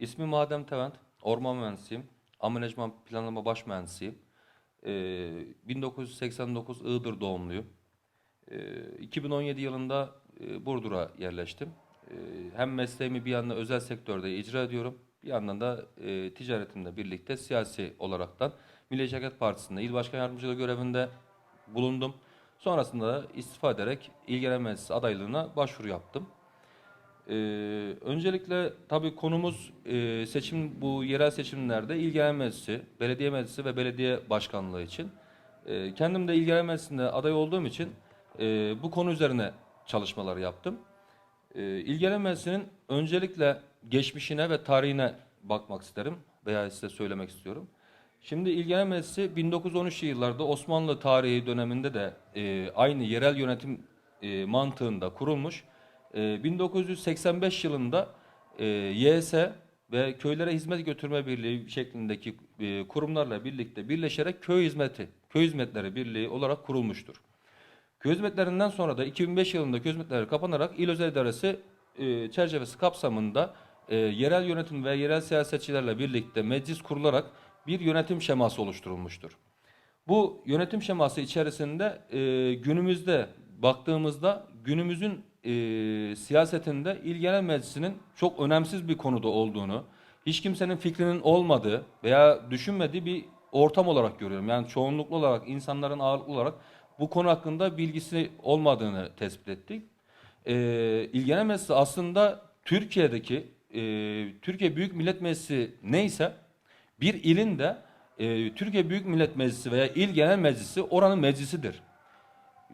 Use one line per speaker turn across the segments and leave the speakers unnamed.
İsmim Adem Tevent, orman mühendisiyim. Amenajman planlama baş mühendisiyim. Ee, 1989 Iğdır doğumluyum. Ee, 2017 yılında e, Burdur'a yerleştim. Ee, hem mesleğimi bir yandan özel sektörde icra ediyorum, bir yandan da e, ticaretimle birlikte siyasi olaraktan Milliyetçi Hareket Partisi'nde il başkan yardımcılığı görevinde bulundum. Sonrasında da istifa ederek İl Genel Meclisi adaylığına başvuru yaptım. Ee, öncelikle tabii konumuz e, seçim bu yerel seçimlerde İl Genel Meclisi, Belediye Meclisi ve Belediye Başkanlığı için. Ee, kendim de İl Genel Meclisi'nde aday olduğum için e, bu konu üzerine çalışmalar yaptım. Ee, İl Genel Meclisi'nin öncelikle geçmişine ve tarihine bakmak isterim veya size söylemek istiyorum. Şimdi İl Genel Meclisi 1913 yıllarda Osmanlı tarihi döneminde de e, aynı yerel yönetim e, mantığında kurulmuş. E, 1985 yılında e, YS ve Köylere Hizmet Götürme Birliği şeklindeki e, kurumlarla birlikte birleşerek köy hizmeti, köy hizmetleri birliği olarak kurulmuştur. Köy hizmetlerinden sonra da 2005 yılında köy hizmetleri kapanarak İl Özel İdaresi e, çerçevesi kapsamında e, yerel yönetim ve yerel siyasetçilerle birlikte meclis kurularak bir yönetim şeması oluşturulmuştur. Bu yönetim şeması içerisinde e, günümüzde baktığımızda günümüzün e, siyasetinde İl Genel Meclisi'nin çok önemsiz bir konuda olduğunu, hiç kimsenin fikrinin olmadığı veya düşünmediği bir ortam olarak görüyorum. Yani çoğunluklu olarak insanların ağırlıklı olarak bu konu hakkında bilgisi olmadığını tespit ettik. E, İl Genel Meclisi aslında Türkiye'deki e, Türkiye Büyük Millet Meclisi neyse bir ilin de e, Türkiye Büyük Millet Meclisi veya İl Genel Meclisi oranın meclisidir.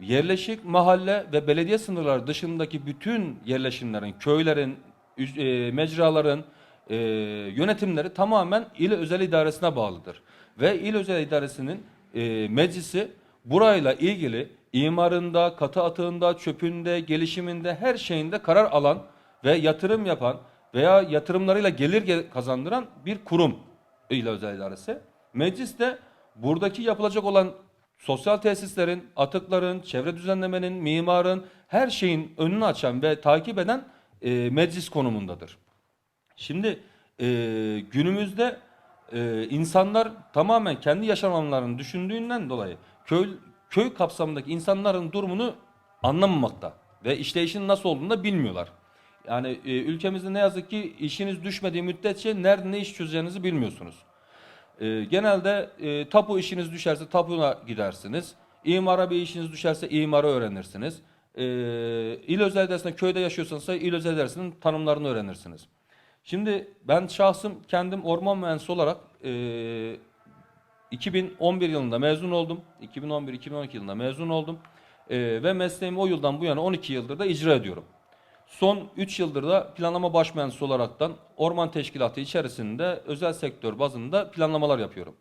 Yerleşik mahalle ve belediye sınırları dışındaki bütün yerleşimlerin, köylerin, e, mecraların e, yönetimleri tamamen il özel idaresine bağlıdır. Ve il özel idaresinin e, meclisi burayla ilgili imarında, katı atığında, çöpünde, gelişiminde her şeyinde karar alan ve yatırım yapan veya yatırımlarıyla gelir ge- kazandıran bir kurum il özel idaresi. Meclis de buradaki yapılacak olan sosyal tesislerin, atıkların, çevre düzenlemenin, mimarın her şeyin önünü açan ve takip eden e, meclis konumundadır. Şimdi e, günümüzde e, insanlar tamamen kendi yaşam alanlarını düşündüğünden dolayı köy köy kapsamındaki insanların durumunu anlamamakta ve işleyişin nasıl olduğunu da bilmiyorlar. Yani e, ülkemizde ne yazık ki işiniz düşmediği müddetçe nerede ne iş çözeceğinizi bilmiyorsunuz. E, genelde e, tapu işiniz düşerse tapuna gidersiniz. İmara bir işiniz düşerse imara öğrenirsiniz. E, il özel idaresinde köyde yaşıyorsanız il özel idaresinin tanımlarını öğrenirsiniz. Şimdi ben şahsım kendim orman mühendisi olarak e, 2011 yılında mezun oldum. 2011-2012 yılında mezun oldum. E, ve mesleğimi o yıldan bu yana 12 yıldır da icra ediyorum. Son 3 yıldır da planlama baş mühendisi olaraktan orman teşkilatı içerisinde özel sektör bazında planlamalar yapıyorum.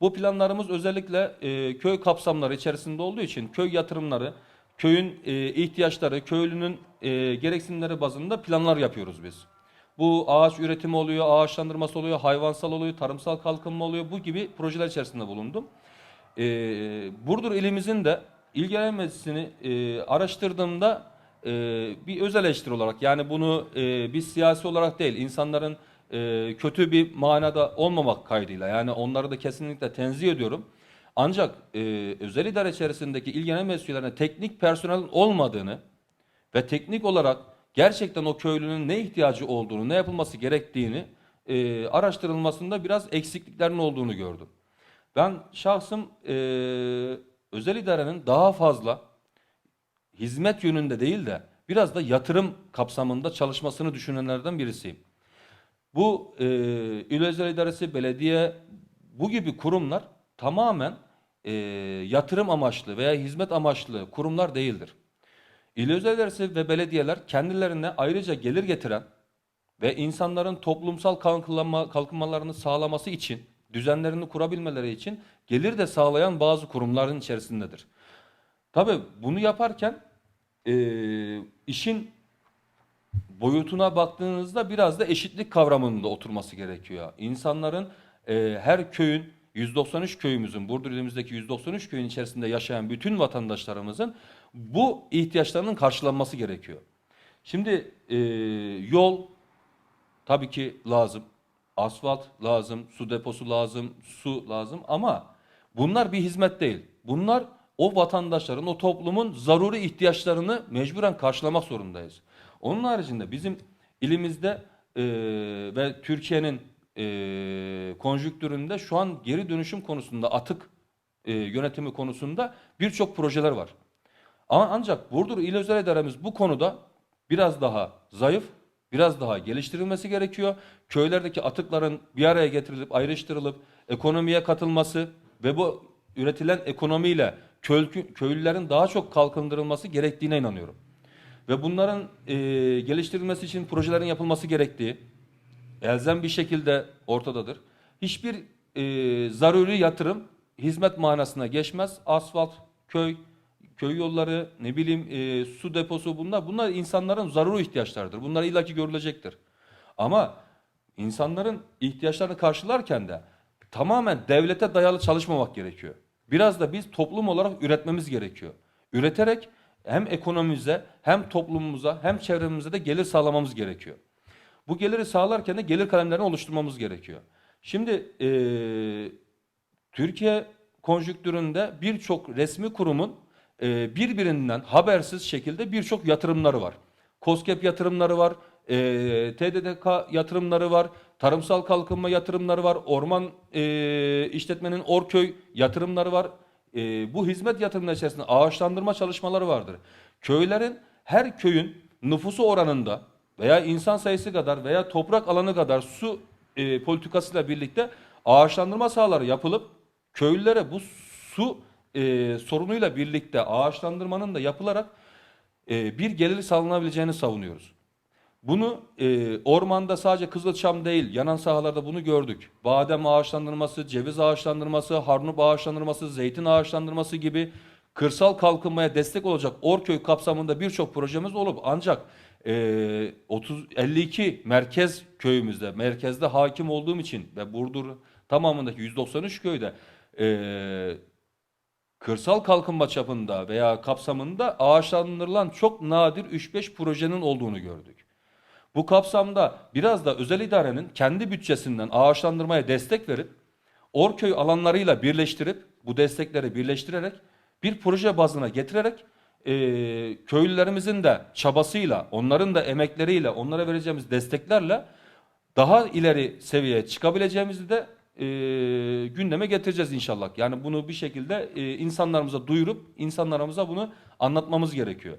Bu planlarımız özellikle e, köy kapsamları içerisinde olduğu için köy yatırımları, köyün e, ihtiyaçları, köylünün e, gereksinimleri bazında planlar yapıyoruz biz. Bu ağaç üretimi oluyor, ağaçlandırması oluyor, hayvansal oluyor, tarımsal kalkınma oluyor. Bu gibi projeler içerisinde bulundum. E, Burdur ilimizin de İl Genel Meclisi'ni e, araştırdığımda e, bir özel eleştiri olarak yani bunu e, bir siyasi olarak değil insanların e, kötü bir manada olmamak kaydıyla yani onları da kesinlikle tenzih ediyorum. Ancak e, özel idare içerisindeki il genel teknik personelin olmadığını ve teknik olarak gerçekten o köylünün ne ihtiyacı olduğunu, ne yapılması gerektiğini e, araştırılmasında biraz eksikliklerin olduğunu gördüm. Ben şahsım e, özel idarenin daha fazla hizmet yönünde değil de biraz da yatırım kapsamında çalışmasını düşünenlerden birisiyim. Bu e, İl Özel İdaresi, belediye bu gibi kurumlar tamamen e, yatırım amaçlı veya hizmet amaçlı kurumlar değildir. İl Özel İdaresi ve belediyeler kendilerine ayrıca gelir getiren ve insanların toplumsal kalkınma, kalkınmalarını sağlaması için, düzenlerini kurabilmeleri için gelir de sağlayan bazı kurumların içerisindedir. Tabii bunu yaparken e, işin boyutuna baktığınızda biraz da eşitlik kavramının da oturması gerekiyor. İnsanların e, her köyün 193 köyümüzün, Burdur ilimizdeki 193 köyün içerisinde yaşayan bütün vatandaşlarımızın bu ihtiyaçlarının karşılanması gerekiyor. Şimdi e, yol tabii ki lazım. asfalt lazım, su deposu lazım, su lazım ama bunlar bir hizmet değil. Bunlar o vatandaşların, o toplumun zaruri ihtiyaçlarını mecburen karşılamak zorundayız. Onun haricinde bizim ilimizde e, ve Türkiye'nin e, konjüktüründe şu an geri dönüşüm konusunda atık e, yönetimi konusunda birçok projeler var. Ama ancak Burdur İl Özel İdaremiz bu konuda biraz daha zayıf, biraz daha geliştirilmesi gerekiyor. Köylerdeki atıkların bir araya getirilip ayrıştırılıp ekonomiye katılması ve bu üretilen ekonomiyle köylü, köylülerin daha çok kalkındırılması gerektiğine inanıyorum. Ve bunların e, geliştirilmesi için projelerin yapılması gerektiği elzem bir şekilde ortadadır. Hiçbir e, zaruri yatırım hizmet manasına geçmez. Asfalt, köy, köy yolları, ne bileyim e, su deposu bunlar bunlar insanların zaruri ihtiyaçlarıdır. Bunlar illaki görülecektir. Ama insanların ihtiyaçlarını karşılarken de tamamen devlete dayalı çalışmamak gerekiyor. Biraz da biz toplum olarak üretmemiz gerekiyor. Üreterek hem ekonomimize hem toplumumuza hem çevremize de gelir sağlamamız gerekiyor. Bu geliri sağlarken de gelir kalemlerini oluşturmamız gerekiyor. Şimdi eee, Türkiye konjüktüründe birçok resmi kurumun eee, birbirinden habersiz şekilde birçok yatırımları var. KOSGEB yatırımları var, eee, TDDK yatırımları var, tarımsal kalkınma yatırımları var, orman eee, işletmenin Orköy yatırımları var. Eee, bu hizmet yatırımları içerisinde ağaçlandırma çalışmaları vardır. Köylerin her köyün nüfusu oranında veya insan sayısı kadar veya toprak alanı kadar su e, politikasıyla birlikte ağaçlandırma sahaları yapılıp köylülere bu su e, sorunuyla birlikte ağaçlandırmanın da yapılarak e, bir gelir sağlanabileceğini savunuyoruz. Bunu e, ormanda sadece Kızılçam değil, yanan sahalarda bunu gördük. Badem ağaçlandırması, ceviz ağaçlandırması, harnup ağaçlandırması, zeytin ağaçlandırması gibi kırsal kalkınmaya destek olacak Orköy kapsamında birçok projemiz olup ancak e, 30 52 merkez köyümüzde, merkezde hakim olduğum için ve Burdur tamamındaki 193 köyde e, kırsal kalkınma çapında veya kapsamında ağaçlandırılan çok nadir 3-5 projenin olduğunu gördük. Bu kapsamda biraz da özel idarenin kendi bütçesinden ağaçlandırmaya destek verip Orköy alanlarıyla birleştirip bu destekleri birleştirerek bir proje bazına getirerek e, köylülerimizin de çabasıyla, onların da emekleriyle, onlara vereceğimiz desteklerle daha ileri seviyeye çıkabileceğimizi de e, gündeme getireceğiz inşallah. Yani bunu bir şekilde e, insanlarımıza duyurup insanlarımıza bunu anlatmamız gerekiyor.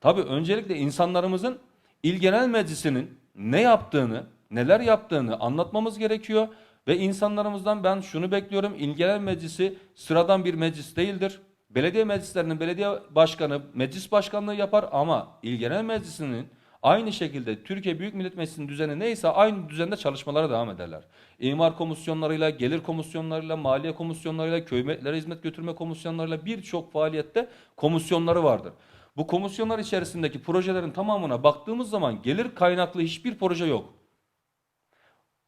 Tabii öncelikle insanlarımızın İl Genel Meclisi'nin ne yaptığını, neler yaptığını anlatmamız gerekiyor. Ve insanlarımızdan ben şunu bekliyorum. İl Genel Meclisi sıradan bir meclis değildir. Belediye meclislerinin belediye başkanı meclis başkanlığı yapar ama İl Genel Meclisi'nin aynı şekilde Türkiye Büyük Millet Meclisi'nin düzeni neyse aynı düzende çalışmalara devam ederler. İmar komisyonlarıyla, gelir komisyonlarıyla, maliye komisyonlarıyla, köymetlere hizmet götürme komisyonlarıyla birçok faaliyette komisyonları vardır. Bu komisyonlar içerisindeki projelerin tamamına baktığımız zaman gelir kaynaklı hiçbir proje yok.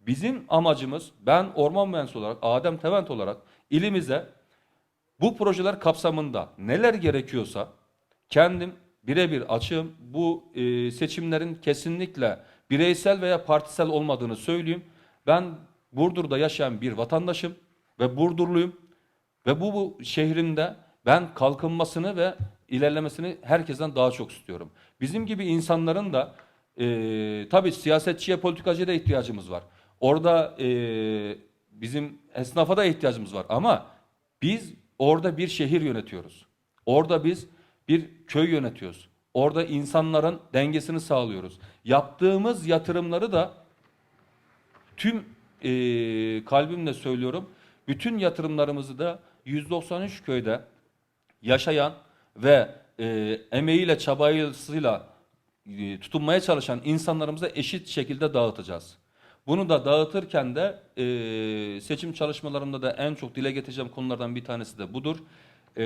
Bizim amacımız ben orman mühendisi olarak, Adem Tevent olarak ilimize bu projeler kapsamında neler gerekiyorsa kendim birebir açığım. Bu e, seçimlerin kesinlikle bireysel veya partisel olmadığını söyleyeyim. Ben Burdur'da yaşayan bir vatandaşım ve Burdurluyum ve bu, bu şehrimde ben kalkınmasını ve ilerlemesini herkesten daha çok istiyorum. Bizim gibi insanların da e, tabii siyasetçiye, politikacıya da ihtiyacımız var. Orada e, bizim esnafa da ihtiyacımız var ama biz orada bir şehir yönetiyoruz. Orada biz bir köy yönetiyoruz. Orada insanların dengesini sağlıyoruz. Yaptığımız yatırımları da tüm e, kalbimle söylüyorum. Bütün yatırımlarımızı da 193 köyde yaşayan ve e, emeğiyle çabayısıyla e, tutunmaya çalışan insanlarımıza eşit şekilde dağıtacağız. Bunu da dağıtırken de e, seçim çalışmalarımda da en çok dile getireceğim konulardan bir tanesi de budur. E,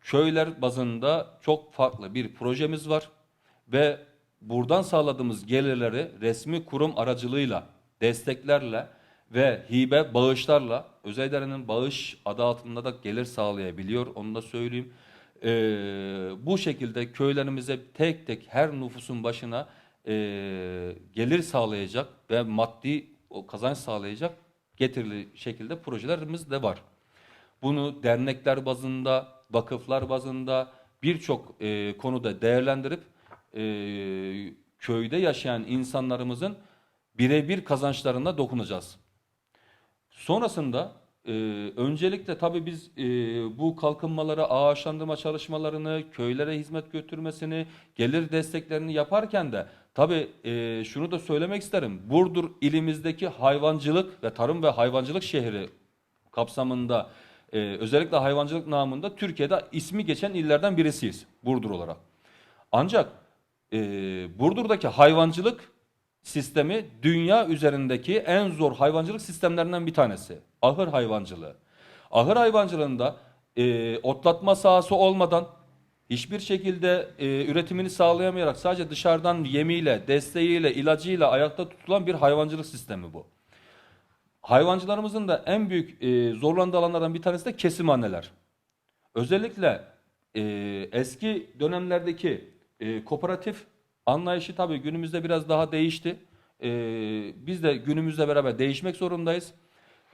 köyler bazında çok farklı bir projemiz var ve buradan sağladığımız gelirleri resmi kurum aracılığıyla, desteklerle ve hibe bağışlarla özel idarenin bağış adı altında da gelir sağlayabiliyor. Onu da söyleyeyim. Ee, bu şekilde köylerimize tek tek her nüfusun başına e, gelir sağlayacak ve maddi o kazanç sağlayacak getirili şekilde projelerimiz de var. Bunu dernekler bazında, vakıflar bazında birçok e, konuda değerlendirip e, köyde yaşayan insanlarımızın birebir kazançlarına dokunacağız. Sonrasında e, öncelikle tabii biz e, bu kalkınmaları, ağaçlandırma çalışmalarını, köylere hizmet götürmesini, gelir desteklerini yaparken de tabii e, şunu da söylemek isterim. Burdur ilimizdeki hayvancılık ve tarım ve hayvancılık şehri kapsamında e, özellikle hayvancılık namında Türkiye'de ismi geçen illerden birisiyiz Burdur olarak. Ancak e, Burdur'daki hayvancılık sistemi dünya üzerindeki en zor hayvancılık sistemlerinden bir tanesi. Ahır hayvancılığı. Ahır hayvancılığında e, otlatma sahası olmadan hiçbir şekilde e, üretimini sağlayamayarak sadece dışarıdan yemiyle, desteğiyle, ilacıyla ayakta tutulan bir hayvancılık sistemi bu. Hayvancılarımızın da en büyük e, zorlandığı alanlardan bir tanesi de kesimhaneler. Özellikle e, eski dönemlerdeki e, kooperatif anlayışı tabii günümüzde biraz daha değişti. E, biz de günümüzle beraber değişmek zorundayız.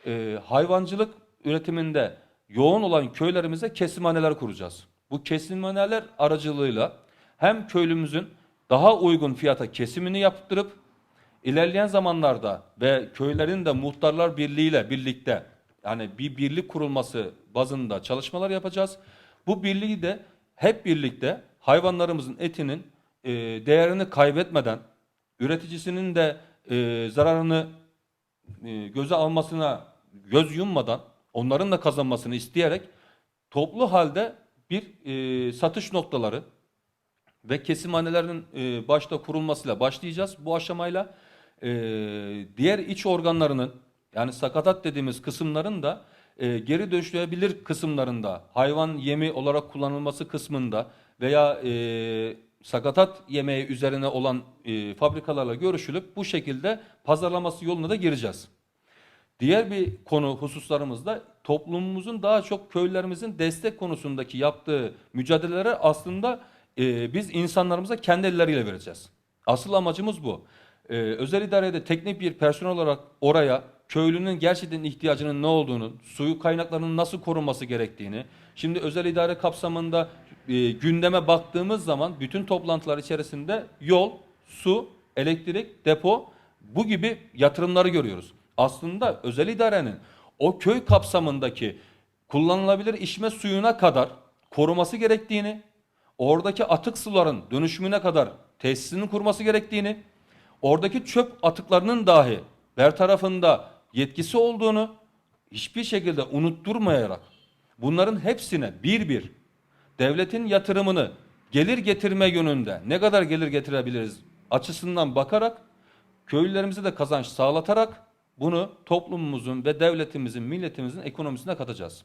E, hayvancılık üretiminde yoğun olan köylerimize kesimhaneler kuracağız. Bu kesimhaneler aracılığıyla hem köylümüzün daha uygun fiyata kesimini yaptırıp ilerleyen zamanlarda ve köylerin de muhtarlar birliğiyle birlikte yani bir birlik kurulması bazında çalışmalar yapacağız. Bu birliği de hep birlikte hayvanlarımızın etinin e, değerini kaybetmeden, üreticisinin de e, zararını e, göze almasına göz yummadan, onların da kazanmasını isteyerek toplu halde bir e, satış noktaları ve kesimhanelerin e, başta kurulmasıyla başlayacağız bu aşamayla. E, diğer iç organlarının yani sakatat dediğimiz kısımların da e, geri dönüştürülebilir kısımlarında hayvan yemi olarak kullanılması kısmında veya e, sakatat yemeği üzerine olan e, fabrikalarla görüşülüp bu şekilde pazarlaması yoluna da gireceğiz. Diğer bir konu hususlarımızda toplumumuzun daha çok köylerimizin destek konusundaki yaptığı mücadelelere aslında e, biz insanlarımıza kendi elleriyle vereceğiz. Asıl amacımız bu. E, özel idarede teknik bir personel olarak oraya köylünün gerçekten ihtiyacının ne olduğunu, suyu kaynaklarının nasıl korunması gerektiğini, şimdi özel idare kapsamında e, gündeme baktığımız zaman bütün toplantılar içerisinde yol, su, elektrik, depo bu gibi yatırımları görüyoruz. Aslında özel idarenin o köy kapsamındaki kullanılabilir içme suyuna kadar koruması gerektiğini, oradaki atık suların dönüşümüne kadar tesisinin kurması gerektiğini, oradaki çöp atıklarının dahi bertarafında yetkisi olduğunu hiçbir şekilde unutturmayarak bunların hepsine bir bir devletin yatırımını gelir getirme yönünde ne kadar gelir getirebiliriz açısından bakarak köylülerimize de kazanç sağlatarak bunu toplumumuzun ve devletimizin, milletimizin ekonomisine katacağız.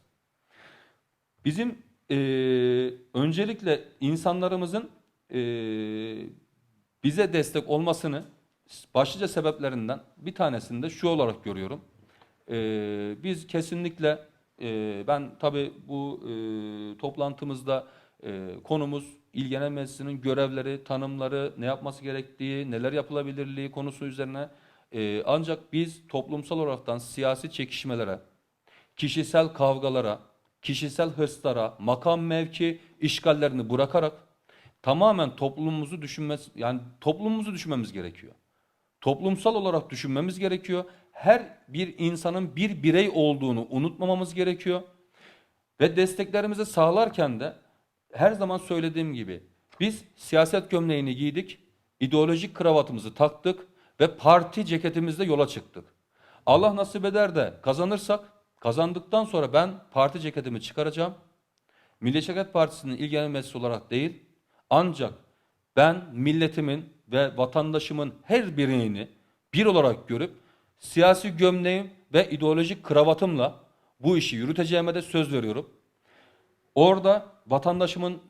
Bizim e, öncelikle insanlarımızın e, bize destek olmasını başlıca sebeplerinden bir tanesini de şu olarak görüyorum. E, biz kesinlikle e, ben tabi bu e, toplantımızda e, konumuz ilgilenen meclisinin görevleri, tanımları, ne yapması gerektiği, neler yapılabilirliği konusu üzerine e, ancak biz toplumsal olaraktan siyasi çekişmelere, kişisel kavgalara, kişisel hırslara, makam mevki işgallerini bırakarak tamamen toplumumuzu düşünmez yani toplumumuzu düşünmemiz gerekiyor. Toplumsal olarak düşünmemiz gerekiyor. Her bir insanın bir birey olduğunu unutmamamız gerekiyor. Ve desteklerimizi sağlarken de her zaman söylediğim gibi biz siyaset gömleğini giydik, ideolojik kravatımızı taktık ve parti ceketimizle yola çıktık. Allah nasip eder de kazanırsak, kazandıktan sonra ben parti ceketimi çıkaracağım. Milliyetçi Hareket Partisi'nin ilgilenen meclisi olarak değil, ancak ben milletimin ve vatandaşımın her birini bir olarak görüp siyasi gömleğim ve ideolojik kravatımla bu işi yürüteceğime de söz veriyorum. Orada vatandaşımın,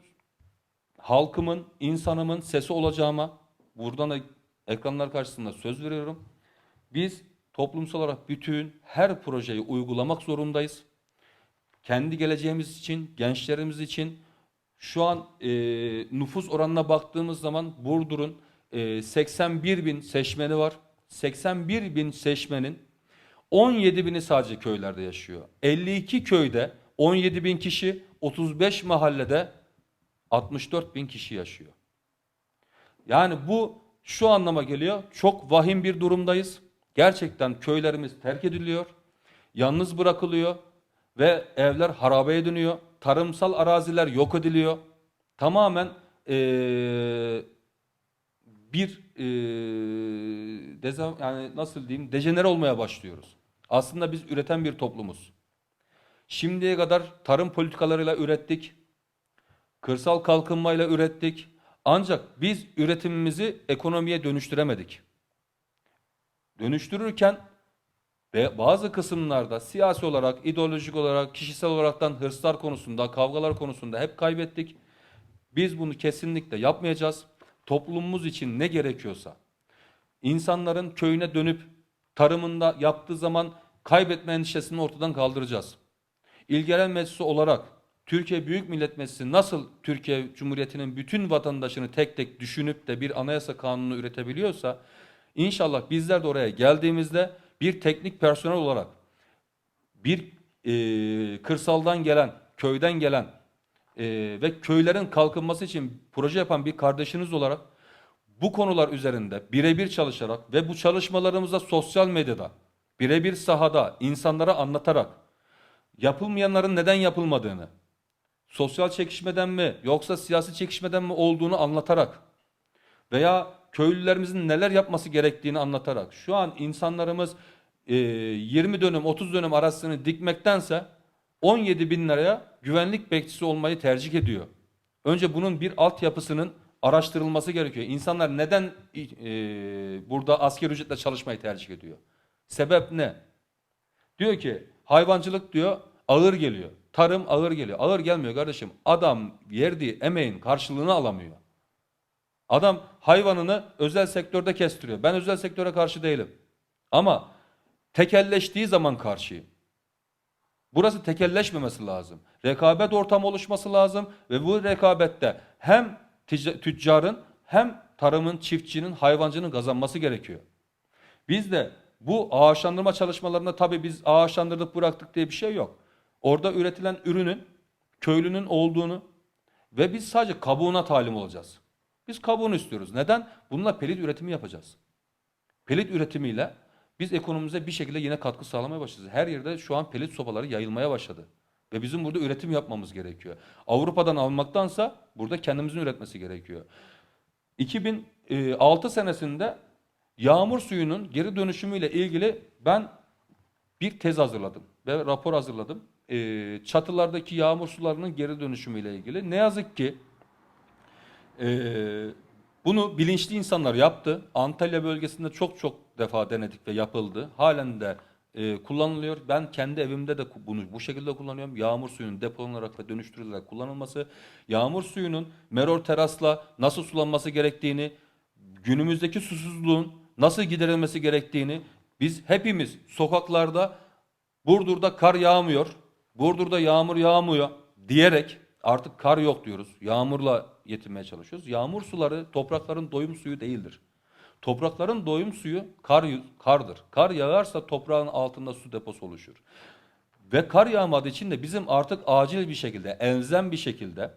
halkımın, insanımın sesi olacağıma buradan da ekranlar karşısında söz veriyorum. Biz toplumsal olarak bütün her projeyi uygulamak zorundayız. Kendi geleceğimiz için, gençlerimiz için şu an e, nüfus oranına baktığımız zaman Burdur'un e, 81 bin seçmeni var. 81 bin seçmenin 17 bini sadece köylerde yaşıyor. 52 köyde 17 bin kişi, 35 mahallede 64 bin kişi yaşıyor. Yani bu şu anlama geliyor. Çok vahim bir durumdayız. Gerçekten köylerimiz terk ediliyor. Yalnız bırakılıyor ve evler harabeye dönüyor. Tarımsal araziler yok ediliyor. Tamamen eee, bir eee deza, yani nasıl diyeyim dejenere olmaya başlıyoruz. Aslında biz üreten bir toplumuz. Şimdiye kadar tarım politikalarıyla ürettik. Kırsal kalkınmayla ürettik. Ancak biz üretimimizi ekonomiye dönüştüremedik. Dönüştürürken ve bazı kısımlarda siyasi olarak, ideolojik olarak, kişisel olaraktan hırslar konusunda, kavgalar konusunda hep kaybettik. Biz bunu kesinlikle yapmayacağız. Toplumumuz için ne gerekiyorsa, insanların köyüne dönüp tarımında yaptığı zaman kaybetme endişesini ortadan kaldıracağız. İl Genel Meclisi olarak Türkiye Büyük Millet Meclisi nasıl Türkiye Cumhuriyeti'nin bütün vatandaşını tek tek düşünüp de bir anayasa kanunu üretebiliyorsa inşallah bizler de oraya geldiğimizde bir teknik personel olarak bir e, kırsaldan gelen, köyden gelen e, ve köylerin kalkınması için proje yapan bir kardeşiniz olarak bu konular üzerinde birebir çalışarak ve bu çalışmalarımızda sosyal medyada, birebir sahada insanlara anlatarak yapılmayanların neden yapılmadığını, sosyal çekişmeden mi yoksa siyasi çekişmeden mi olduğunu anlatarak veya köylülerimizin neler yapması gerektiğini anlatarak şu an insanlarımız e, 20 dönüm 30 dönüm arasını dikmektense 17 bin liraya güvenlik bekçisi olmayı tercih ediyor. Önce bunun bir altyapısının araştırılması gerekiyor. İnsanlar neden e, burada asker ücretle çalışmayı tercih ediyor? Sebep ne? Diyor ki hayvancılık diyor ağır geliyor. Tarım ağır geliyor. Ağır gelmiyor kardeşim. Adam verdiği emeğin karşılığını alamıyor. Adam hayvanını özel sektörde kestiriyor. Ben özel sektöre karşı değilim. Ama tekelleştiği zaman karşıyım. Burası tekelleşmemesi lazım. Rekabet ortamı oluşması lazım ve bu rekabette hem tüccarın hem tarımın, çiftçinin, hayvancının kazanması gerekiyor. Biz de bu ağaçlandırma çalışmalarında tabii biz ağaçlandırdık bıraktık diye bir şey yok. Orada üretilen ürünün köylünün olduğunu ve biz sadece kabuğuna talim olacağız. Biz kabuğunu istiyoruz. Neden? Bununla pelit üretimi yapacağız. Pelit üretimiyle biz ekonomimize bir şekilde yine katkı sağlamaya başlayacağız. Her yerde şu an pelit sobaları yayılmaya başladı. Ve bizim burada üretim yapmamız gerekiyor. Avrupa'dan almaktansa burada kendimizin üretmesi gerekiyor. 2006 senesinde yağmur suyunun geri dönüşümüyle ilgili ben bir tez hazırladım ve rapor hazırladım. Ee, çatılardaki yağmur sularının geri dönüşümüyle ilgili. Ne yazık ki ee, bunu bilinçli insanlar yaptı. Antalya bölgesinde çok çok defa denedik ve yapıldı. Halen de e, kullanılıyor. Ben kendi evimde de bunu bu şekilde kullanıyorum. Yağmur suyunun depolanarak ve dönüştürülerek kullanılması, yağmur suyunun meror terasla nasıl sulanması gerektiğini, günümüzdeki susuzluğun nasıl giderilmesi gerektiğini biz hepimiz sokaklarda Burdur'da kar yağmıyor, Burdur'da yağmur yağmıyor diyerek artık kar yok diyoruz. Yağmurla yetinmeye çalışıyoruz. Yağmur suları toprakların doyum suyu değildir. Toprakların doyum suyu kar kardır. Kar yağarsa toprağın altında su deposu oluşur. Ve kar yağmadığı için de bizim artık acil bir şekilde, elzem bir şekilde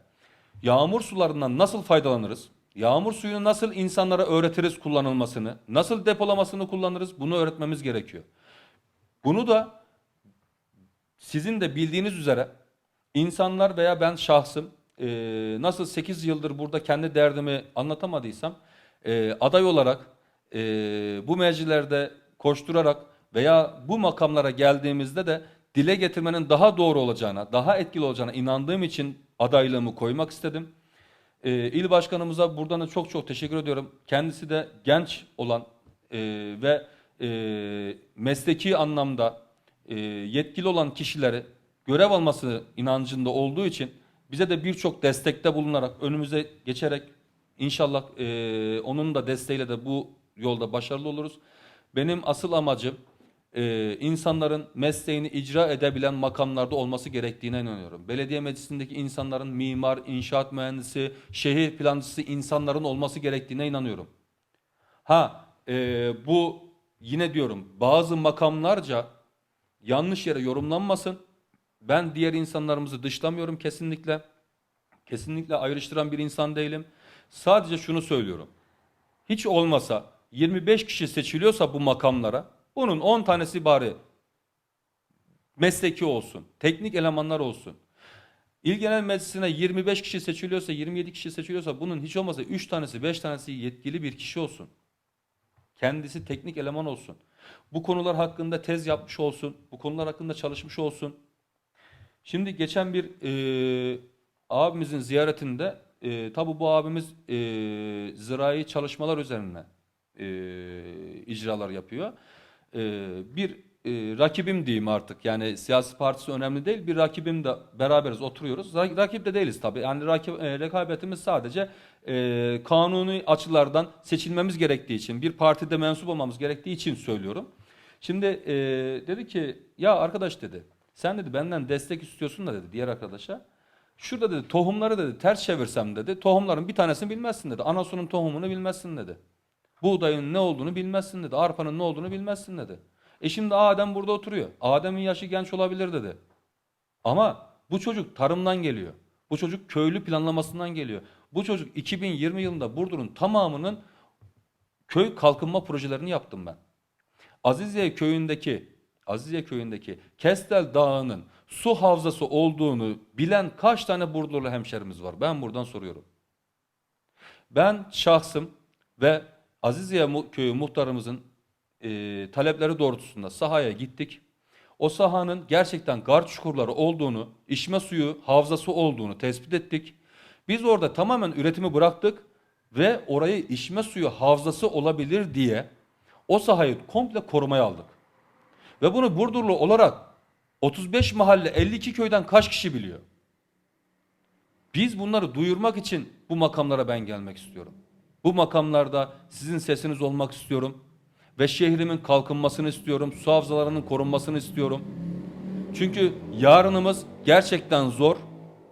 yağmur sularından nasıl faydalanırız? Yağmur suyunu nasıl insanlara öğretiriz kullanılmasını? Nasıl depolamasını kullanırız? Bunu öğretmemiz gerekiyor. Bunu da sizin de bildiğiniz üzere insanlar veya ben şahsım e, nasıl 8 yıldır burada kendi derdimi anlatamadıysam e, aday olarak e, bu meclislerde koşturarak veya bu makamlara geldiğimizde de dile getirmenin daha doğru olacağına, daha etkili olacağına inandığım için adaylığımı koymak istedim. E, il başkanımıza buradan da çok çok teşekkür ediyorum. Kendisi de genç olan e, ve e, mesleki anlamda e, yetkili olan kişileri görev alması inancında olduğu için bize de birçok destekte bulunarak önümüze geçerek inşallah e, onun da desteğiyle de bu yolda başarılı oluruz. Benim asıl amacım e, insanların mesleğini icra edebilen makamlarda olması gerektiğine inanıyorum. Belediye meclisindeki insanların mimar, inşaat mühendisi, şehir plancısı insanların olması gerektiğine inanıyorum. Ha e, bu yine diyorum bazı makamlarca yanlış yere yorumlanmasın. Ben diğer insanlarımızı dışlamıyorum kesinlikle. Kesinlikle ayrıştıran bir insan değilim. Sadece şunu söylüyorum. Hiç olmasa 25 kişi seçiliyorsa bu makamlara bunun 10 tanesi bari mesleki olsun, teknik elemanlar olsun. İl Genel Meclisi'ne 25 kişi seçiliyorsa, 27 kişi seçiliyorsa bunun hiç olmazsa 3 tanesi, 5 tanesi yetkili bir kişi olsun. Kendisi teknik eleman olsun. Bu konular hakkında tez yapmış olsun. Bu konular hakkında çalışmış olsun. Şimdi geçen bir e, abimizin ziyaretinde e, tabi bu abimiz e, zirai çalışmalar üzerine e, icralar yapıyor. E, bir e, rakibim diyeyim artık yani siyasi partisi önemli değil bir rakibim de beraberiz oturuyoruz. Ra- rakip de değiliz tabi yani rakip, e, rekabetimiz sadece e, kanuni açılardan seçilmemiz gerektiği için bir partide mensup olmamız gerektiği için söylüyorum. Şimdi e, dedi ki ya arkadaş dedi sen dedi benden destek istiyorsun da dedi diğer arkadaşa. Şurada dedi tohumları dedi ters çevirsem dedi tohumların bir tanesini bilmezsin dedi. Anasunun tohumunu bilmezsin dedi. Buğdayın ne olduğunu bilmezsin dedi. Arpanın ne olduğunu bilmezsin dedi. E şimdi Adem burada oturuyor. Adem'in yaşı genç olabilir dedi. Ama bu çocuk tarımdan geliyor. Bu çocuk köylü planlamasından geliyor. Bu çocuk 2020 yılında Burdur'un tamamının köy kalkınma projelerini yaptım ben. Aziziye köyündeki Aziziye köyündeki Kestel Dağı'nın su havzası olduğunu bilen kaç tane Burdurlu hemşerimiz var? Ben buradan soruyorum. Ben şahsım ve Aziziye köyü muhtarımızın e, talepleri doğrultusunda sahaya gittik. O sahanın gerçekten gar çukurları olduğunu, içme suyu havzası olduğunu tespit ettik. Biz orada tamamen üretimi bıraktık ve orayı içme suyu havzası olabilir diye o sahayı komple korumaya aldık. Ve bunu Burdurlu olarak 35 mahalle 52 köyden kaç kişi biliyor? Biz bunları duyurmak için bu makamlara ben gelmek istiyorum. Bu makamlarda sizin sesiniz olmak istiyorum. Ve şehrimin kalkınmasını istiyorum. Su havzalarının korunmasını istiyorum. Çünkü yarınımız gerçekten zor.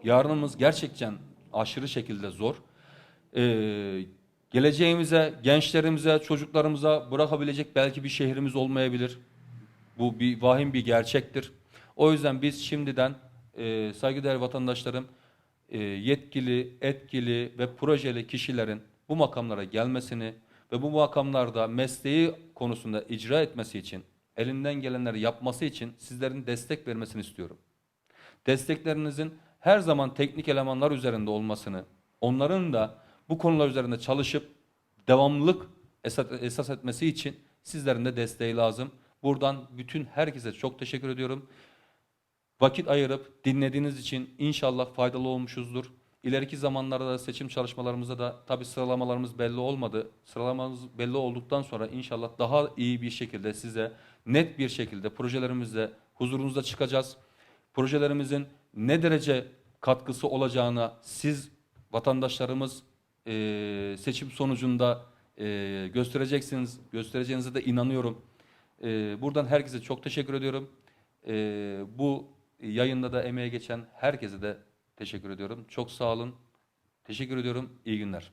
Yarınımız gerçekten aşırı şekilde zor. Ee, geleceğimize, gençlerimize, çocuklarımıza bırakabilecek belki bir şehrimiz olmayabilir. Bu bir vahim bir gerçektir. O yüzden biz şimdiden e, saygıdeğer vatandaşlarım e, yetkili, etkili ve projeli kişilerin bu makamlara gelmesini ve bu makamlarda mesleği konusunda icra etmesi için, elinden gelenleri yapması için sizlerin destek vermesini istiyorum. Desteklerinizin her zaman teknik elemanlar üzerinde olmasını, onların da bu konular üzerinde çalışıp devamlılık esas, etmesi için sizlerin de desteği lazım. Buradan bütün herkese çok teşekkür ediyorum. Vakit ayırıp dinlediğiniz için inşallah faydalı olmuşuzdur. İleriki zamanlarda da seçim çalışmalarımızda da tabi sıralamalarımız belli olmadı. Sıralamamız belli olduktan sonra inşallah daha iyi bir şekilde size net bir şekilde projelerimizle huzurunuzda çıkacağız. Projelerimizin ne derece katkısı olacağına siz vatandaşlarımız eee, seçim sonucunda eee, göstereceksiniz. Göstereceğinize de inanıyorum. Eee, buradan herkese çok teşekkür ediyorum. Eee, bu yayında da emeğe geçen herkese de teşekkür ediyorum. Çok sağ olun. Teşekkür ediyorum. İyi günler.